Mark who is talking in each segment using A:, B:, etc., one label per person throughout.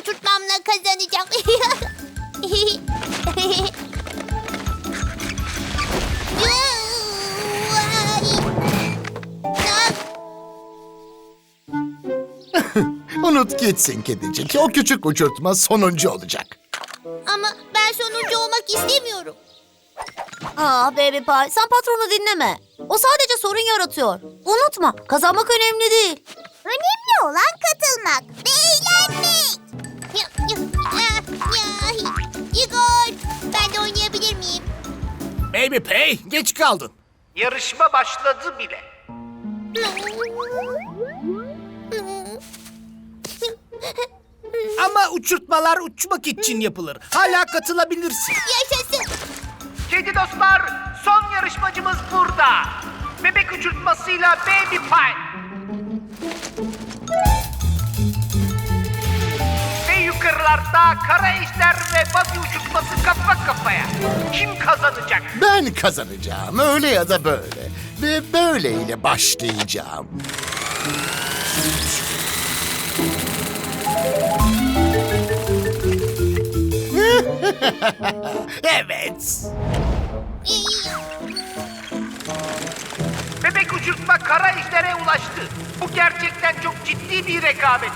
A: uçurtmamla kazanacağım.
B: Unut gitsin kedicik. O küçük uçurtma sonuncu olacak.
A: Ama ben sonuncu olmak istemiyorum.
C: Aa Baby Pie sen patronu dinleme. O sadece sorun yaratıyor. Unutma kazanmak önemli değil.
A: Önemli olan katılmak ve eğlenmek.
D: Baby Pay geç kaldın.
E: Yarışma başladı bile.
D: Ama uçurtmalar uçmak için yapılır. Hala katılabilirsin.
A: Yaşasın.
E: Kedi dostlar, son yarışmacımız burada. Bebek uçurtmasıyla Baby Pie. Yukarılarda kara ejder ve babi uçurtması kafa kafaya. Kim kazanacak?
B: Ben kazanacağım öyle ya da böyle. Ve böyleyle başlayacağım. evet.
E: Bebek uçurtma kara ejdere ulaştı. Bu gerçekten çok ciddi bir rekabet.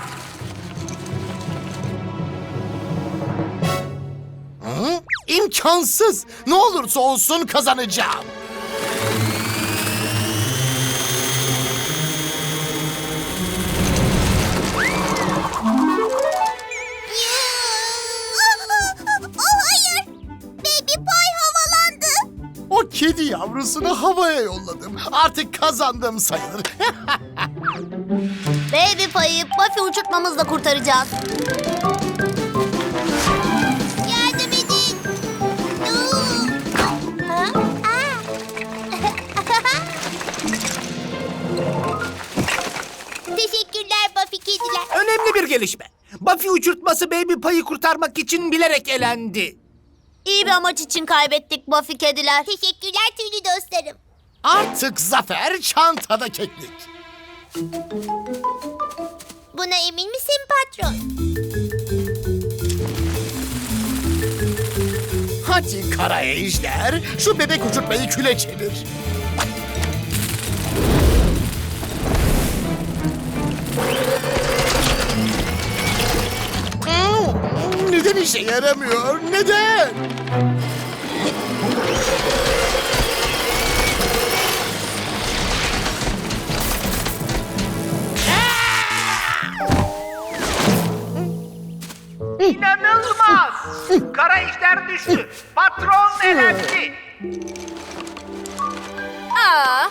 B: İmkansız. Ne olursa olsun kazanacağım.
A: Oh hayır. Baby Pie havalandı.
B: O kedi yavrusunu havaya yolladım. Artık kazandım sayılır.
C: Baby Pie'yi Buffy uçurtmamızla kurtaracağız.
D: Bir gelişme. Buffy uçurtması Baby Pay'ı kurtarmak için bilerek elendi.
C: İyi bir amaç için kaybettik Buffy kediler.
A: Teşekkürler tüylü dostlarım.
B: Artık zafer çantada keklik.
A: Buna emin misin patron?
B: Hadi kara ejder, şu bebek uçurtmayı küle çevir. Neden işe yaramıyor? Neden?
E: İnanılmaz! Kara ejder düştü. Patron elendi.
F: Aa,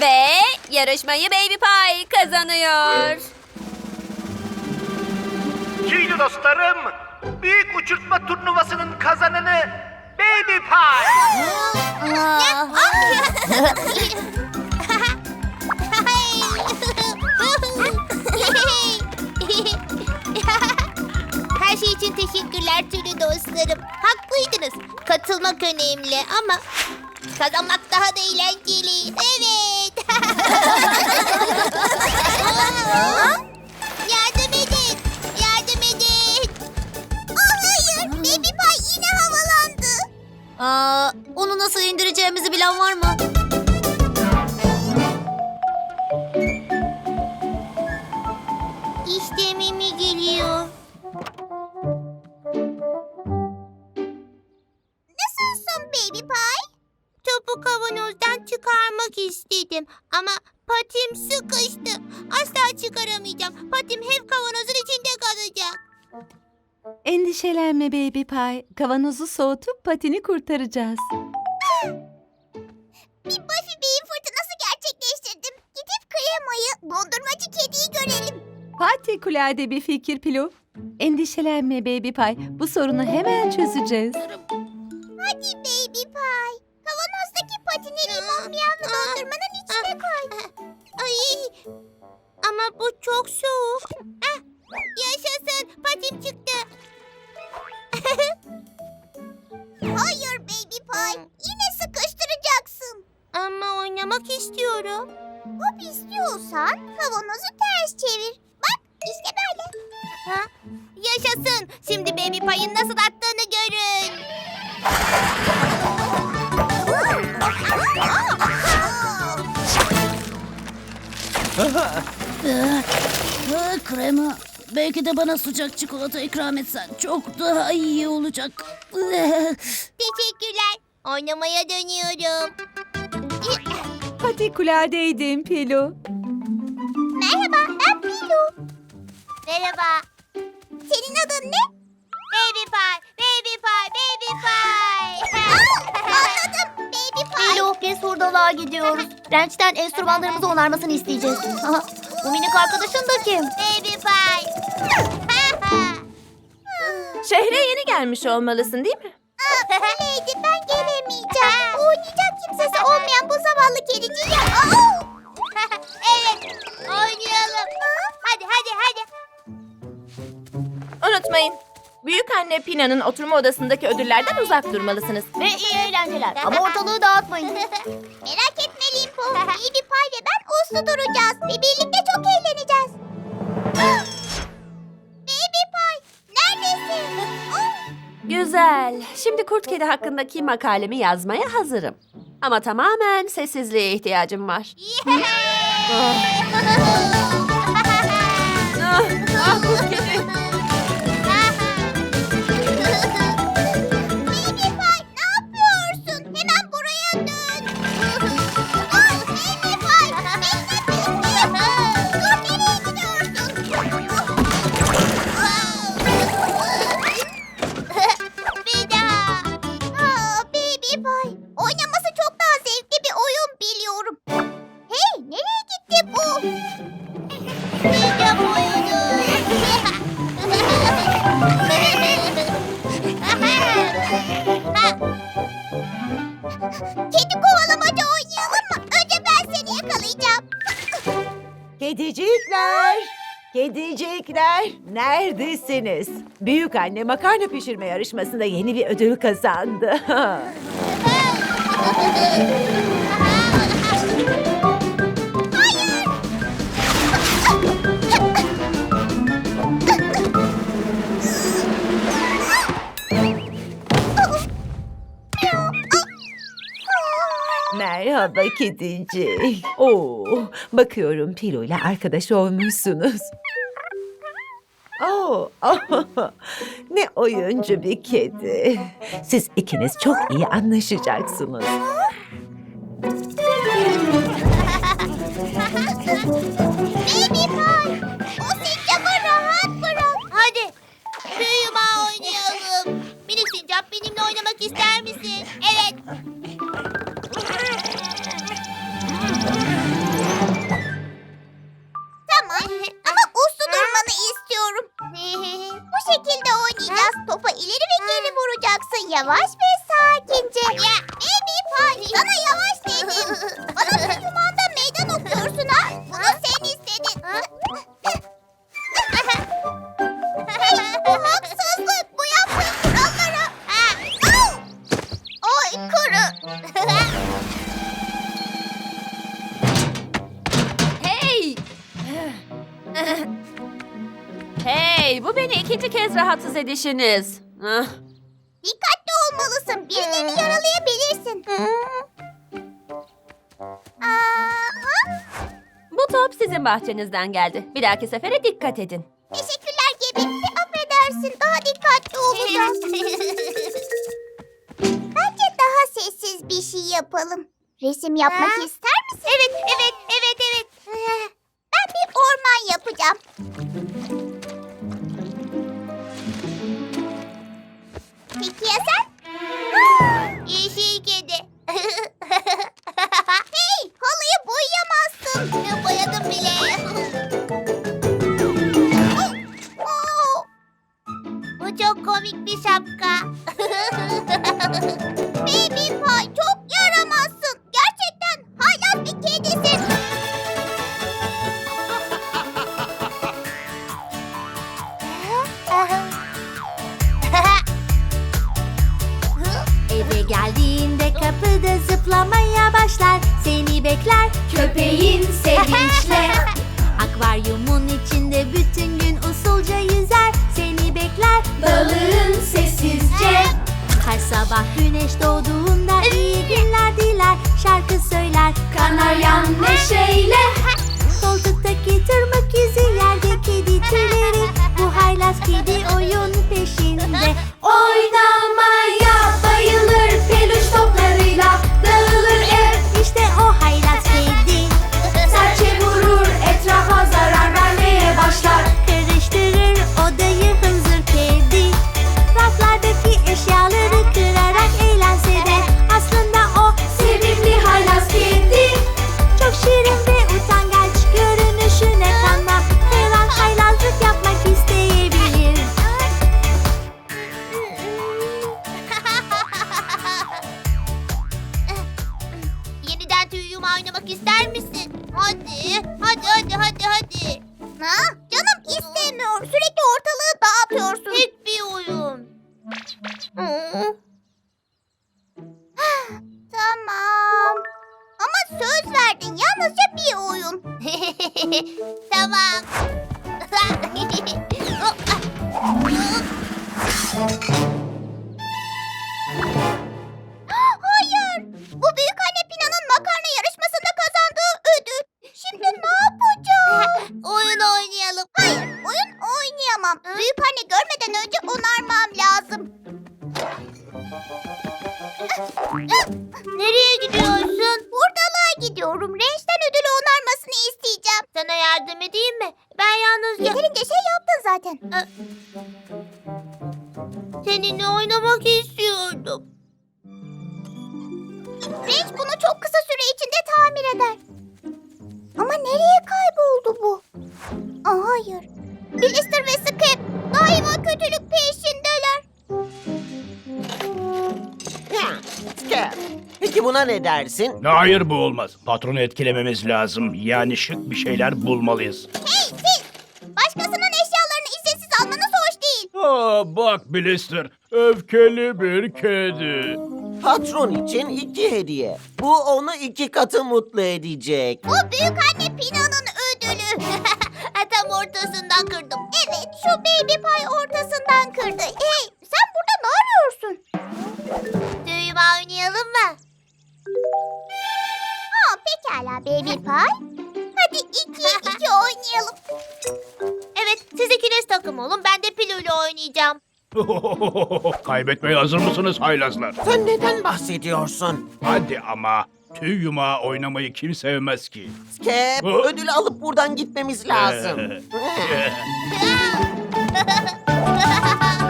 F: ve yarışmayı Baby Pie kazanıyor.
E: Tüylü dostlarım, büyük uçurtma turnuvasının kazananı Baby Pie.
A: Her şey için teşekkürler tüylü dostlarım. Haklıydınız. Katılmak önemli ama kazanmak daha da eğlenceli. Evet.
G: Endişelenme Baby Pie. Kavanozu soğutup patini kurtaracağız.
A: Bir Buffy beyin fırtınası gerçekleştirdim. Gidip kremayı, dondurmacı kediyi görelim.
G: Partikulade bir fikir Pilo. Endişelenme Baby Pie. Bu sorunu hemen çözeceğiz.
A: Hadi Baby Pie. Kavanozdaki patini limon miyavlı dondurmanın içine koy. Ay, ama bu çok soğuk. Ah, yaşasın patim çıktı. Hayır Baby Pie. Yine sıkıştıracaksın. Ama oynamak istiyorum. Hop istiyorsan kavanozu ters çevir. Bak işte böyle. Ha? Yaşasın. Şimdi Baby Pie'ın nasıl attığını görün.
H: Ha, krema. Belki de bana sıcak çikolata ikram etsen çok daha iyi olacak.
A: Teşekkürler. Oynamaya dönüyorum.
G: Patikulardeydim Pilo.
A: Merhaba, ben Pilu. Merhaba. Senin adın ne? Baby Pie, Baby Pie, Baby Pie. Anladım, Baby Pie.
C: Pilo, biz hurdalığa gidiyoruz. Renç'ten enstrümanlarımızı onarmasını isteyeceğiz. Aha, bu minik arkadaşın da kim?
F: Şehre yeni gelmiş olmalısın değil mi?
A: Lady ben gelemeyeceğim. Oynayacak kimsesi olmayan bu zavallı kediciyle. Aa! evet, oynayalım. Hadi, hadi, hadi.
F: Unutmayın. Büyük anne Pina'nın oturma odasındaki ödüllerden uzak durmalısınız.
C: Ve iyi eğlenceler. Ama ortalığı dağıtmayın.
A: Merak etme Limpo. Baby Pie ve ben uslu duracağız. Ve birlikte çok eğleneceğiz.
I: Güzel. Şimdi kurt kedi hakkındaki makalemi yazmaya hazırım. Ama tamamen sessizliğe ihtiyacım var.
A: Baby
J: Kedicikler! Neredesiniz? Büyük anne makarna pişirme yarışmasında yeni bir ödül kazandı. Merhaba kedicik. Oo, bakıyorum Pilo ile arkadaş olmuşsunuz. Oo, ne oyuncu bir kedi. Siz ikiniz çok iyi anlaşacaksınız.
A: Baby Pie, o sincapı rahat bırak. Hadi, büyüme oynayalım. Minik sincap benimle oynamak ister misin? Evet. Hey, bu
I: beni ikinci kez rahatsız edişiniz. Ah,
A: Dikkatli olmalısın. Birilerini yaralayabilirsin. Aha.
I: Bu top sizin bahçenizden geldi. Bir dahaki sefere dikkat edin.
A: Teşekkürler Gebi. Affedersin. Daha dikkatli olacağız. Bence daha sessiz bir şey yapalım. Resim yapmak ister misin? Evet, evet, evet, evet. Ben bir orman yapacağım. Peki sen? Yeşil kedi. Sabah güneş doğduğunda iyi günler diler Şarkı söyler Kanaryan neşeyle. Koltuktaki tırmık izi yerde kedi tüyleri Bu haylaz kedi oyun peşinde. Oynamaya
K: seninle oynamak istiyordum.
A: Reis bunu çok kısa süre içinde tamir eder. Ama nereye kayboldu bu? Aa, hayır. Blister ve Skip daima kötülük peşindeler.
D: Peki buna ne dersin?
L: Hayır bu olmaz. Patronu etkilememiz lazım. Yani şık bir şeyler bulmalıyız. Aa, bak Blister, öfkeli bir kedi.
D: Patron için iki hediye. Bu onu iki katı mutlu edecek.
A: Bu büyük anne Pina'nın ödülü.
K: Tam ortasından kırdım.
A: evet şu baby pie ortasından
L: Kaybetmeye hazır mısınız haylazlar?
D: Sen neden bahsediyorsun?
L: Hadi ama. Tüy yumağı oynamayı kim sevmez ki?
D: Skep,
L: Hı?
D: ödülü alıp buradan gitmemiz lazım.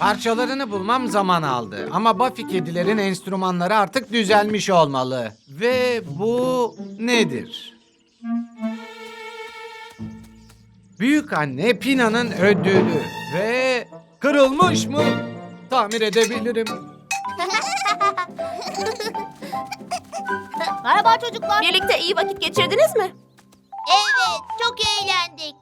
M: Parçalarını bulmam zaman aldı. Ama Buffy kedilerin enstrümanları artık düzelmiş olmalı. Ve bu nedir? Büyük anne Pina'nın ödülü ve kırılmış mı? Tamir edebilirim.
A: Merhaba çocuklar.
F: Birlikte iyi vakit geçirdiniz mi?
K: Evet, çok eğlendik.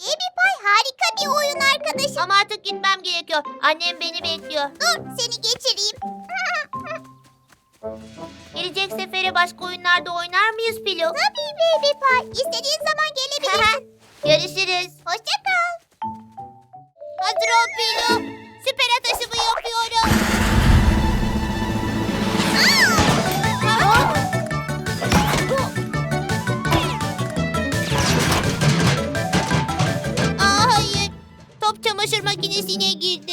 A: Baby Pie harika bir oyun arkadaşım.
K: Ama artık gitmem gerekiyor. Annem beni bekliyor.
A: Dur seni geçireyim.
K: Gelecek sefere başka oyunlarda oynar mıyız Pilo?
A: Tabii Baby Pie. İstediğin zaman gelebilirsin.
K: Görüşürüz.
A: Hoşça kal.
K: Hazır ol Pilo. Süper atışımı yapıyorum. çamaşır makinesine girdi.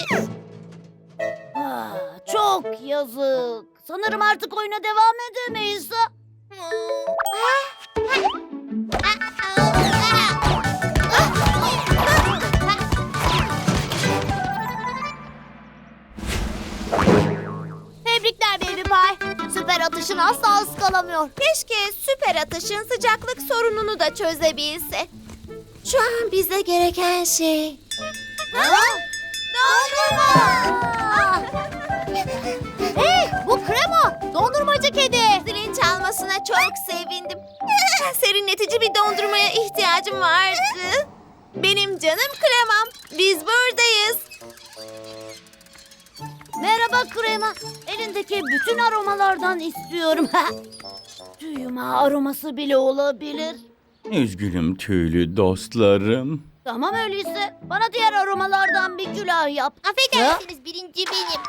H: Ah, Çok yazık. Sanırım artık oyuna devam edemeyiz. Tebrikler Baby Pie.
C: Süper atışın asla az kalamıyor.
A: Keşke süper atışın sıcaklık sorununu da çözebilse. Şu an bize gereken şey
C: Hey bu krema. Dondurmacı kedi.
A: Zilin çalmasına çok sevindim. Serinletici bir dondurmaya ihtiyacım vardı. Benim canım kremam. Biz buradayız.
H: Merhaba krema. Elindeki bütün aromalardan istiyorum. Tüy yumağı aroması bile olabilir.
N: Üzgünüm tüylü dostlarım.
H: Tamam öyleyse bana diğer aromalardan bir külah yap.
K: Affedersiniz birinci benim.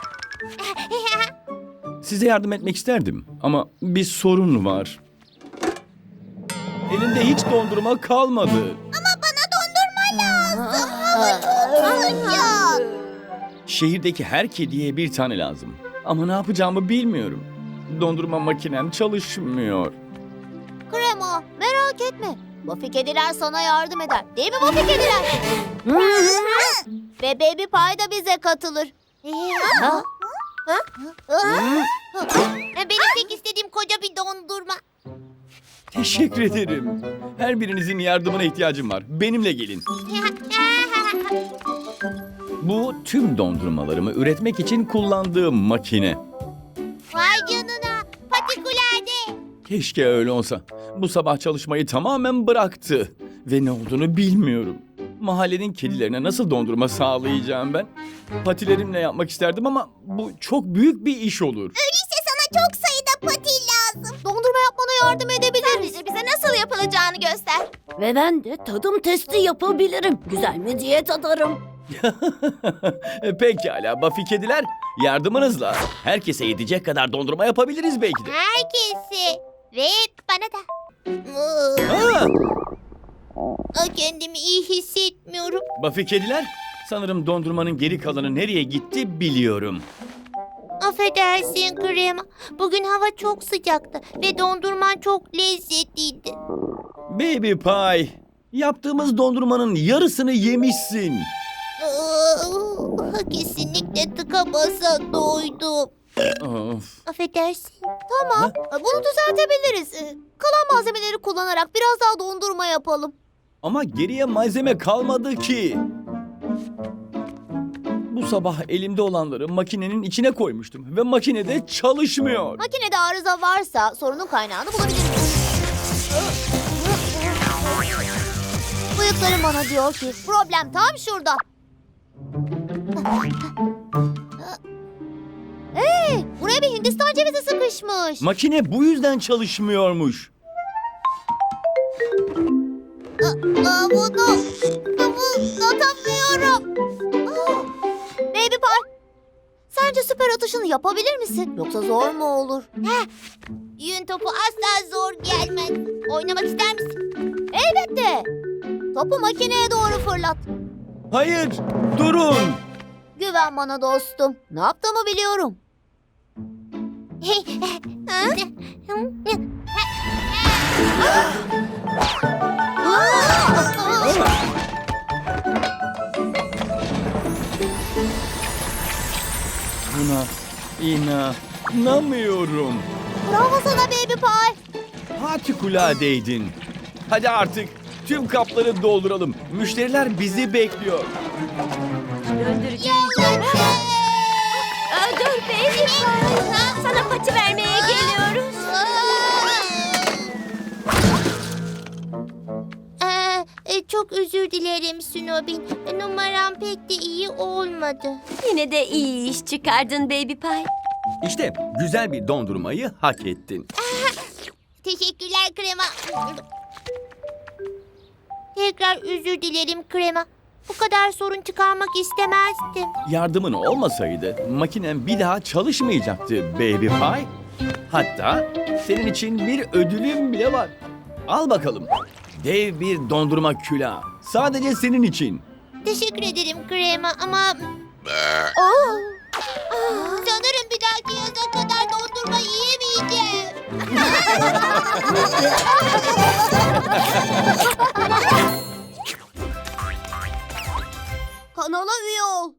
N: Size yardım etmek isterdim ama bir sorun var. Elimde hiç dondurma kalmadı.
K: Ama bana dondurma lazım. Hava çok sıcak.
N: Şehirdeki her kediye bir tane lazım. Ama ne yapacağımı bilmiyorum. Dondurma makinem çalışmıyor.
C: Krema merak etme. Buffy kediler sana yardım eder. Değil mi Buffy kediler? Ve Baby Pie da bize katılır. Ha?
K: Benim tek istediğim koca bir dondurma.
N: Teşekkür ederim. Her birinizin yardımına ihtiyacım var. Benimle gelin. Bu tüm dondurmalarımı üretmek için kullandığım makine.
K: Vay canına.
N: Keşke öyle olsa. Bu sabah çalışmayı tamamen bıraktı. Ve ne olduğunu bilmiyorum. Mahallenin kedilerine nasıl dondurma sağlayacağım ben? Patilerimle yapmak isterdim ama bu çok büyük bir iş olur.
K: Öyleyse sana çok sayıda pati lazım.
C: Dondurma yapmana yardım edebiliriz.
A: Sadece bize nasıl yapılacağını göster.
H: Ve ben de tadım testi yapabilirim. Güzel mi diye tadarım.
N: Pekala Buffy kediler. Yardımınızla herkese yetecek kadar dondurma yapabiliriz belki de.
K: Herkesi. Ve bana da.
N: Ha,
K: Aa, Kendimi iyi hissetmiyorum.
N: Buffy kediler. Sanırım dondurmanın geri kalanı nereye gitti biliyorum.
K: Affedersin krema. Bugün hava çok sıcaktı ve dondurman çok lezzetliydi.
N: Baby Pie. Yaptığımız dondurmanın yarısını yemişsin.
K: Aa, Kesinlikle tıka basa doydum.
N: Of.
K: Affedersin.
C: Tamam bunu düzeltebiliriz. Ee, Kalan malzemeleri kullanarak biraz daha dondurma yapalım.
N: Ama geriye malzeme kalmadı ki. Bu sabah elimde olanları makinenin içine koymuştum ve makinede çalışmıyor.
C: Makinede arıza varsa sorunun kaynağını bulabiliriz. Bıyıklarım bana diyor ki problem tam şurada. Hey, buraya bir Hindistan cevizi sıkışmış.
N: Makine bu yüzden çalışmıyormuş.
C: Aa, bunu, bunu atamıyorum. Aa, Baby Pie, sence süper atışını yapabilir misin? Yoksa zor mu olur?
K: Yün topu asla zor gelmez. Oynamak ister misin?
C: Elbette. Topu makineye doğru fırlat.
N: Hayır, durun.
C: Güven bana dostum. Ne yaptığımı biliyorum.
N: Buna inanamıyorum.
C: Bravo sana Baby Pie.
N: Harikuladeydin. Hadi artık tüm kapları dolduralım. Müşteriler bizi bekliyor.
A: Aa, pie. Sana pati vermeye geliyoruz.
K: Ee, e, çok özür dilerim Snobin. Numaram pek de iyi olmadı.
A: Yine de iyi iş çıkardın baby pie.
N: İşte güzel bir dondurmayı hak ettin.
K: Teşekkürler Krema. Tekrar özür dilerim Krema. Bu kadar sorun çıkarmak istemezdim.
N: Yardımın olmasaydı makinem bir daha çalışmayacaktı Baby Pie. Hatta senin için bir ödülüm bile var. Al bakalım. Dev bir dondurma külahı. Sadece senin için.
K: Teşekkür ederim Krema ama... Sanırım bir dahaki yaza kadar dondurma yiyemeyeceğim.
C: Kanala üye ol.